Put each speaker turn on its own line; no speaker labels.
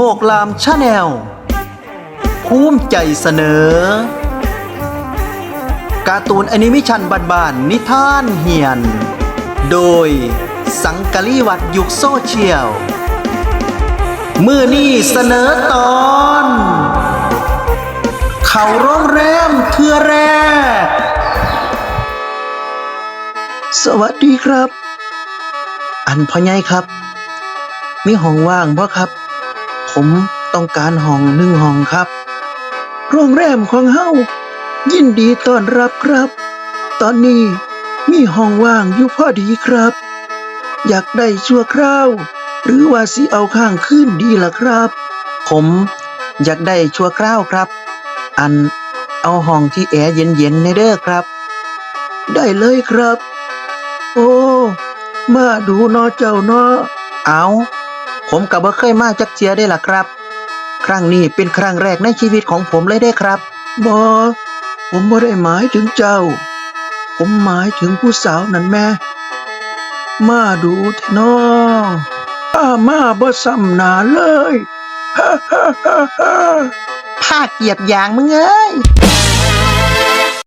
โคกลามชาแนลภูมิใจเสนอ การ์ตูนแอนิเมชันบานๆนิทานเหียน โดยสังกะลีวัดยุคโซเชียล มือนี่เสนอตอน เขาโรงแรมเทือแรก สวัสดีครับ อันพ่อใหญ่ครับ มีห้องว่างบ่ครับ ผมต้องการห้องหนึ่งห้องครับ โรงแรมของเฮายินดีต้อนรับครับ ตอนนี้มีห้องว่างอยู่พอดีครับ อยากได้ชั่วคราว หรือว่าสิเอาข้างขึ้นดีล่ะครับ ผมอยากได้ชั่วคราวครับ อันเอาห้องที่แอร์เย็นๆในเด้อครับ ได้เลยครับ โอ้ มาดูนอเจ้าเนอเอา ผมกับบ่เคยมาจักเจียได้ล่ะครับ ครั้งนี้เป็นครั้งแรกในชีวิตของผมเลยได้ครับบอผมบ่ได้หมายถึงเจ้า ผมหมายถึงผู้สาวนั่นแม่มาดูเถนอป้ามาบ่ซ้ำหนาเลย ฮ่าฮ่าฮ่าฮ่า ภาคเหยียบยางมึงเอ้ย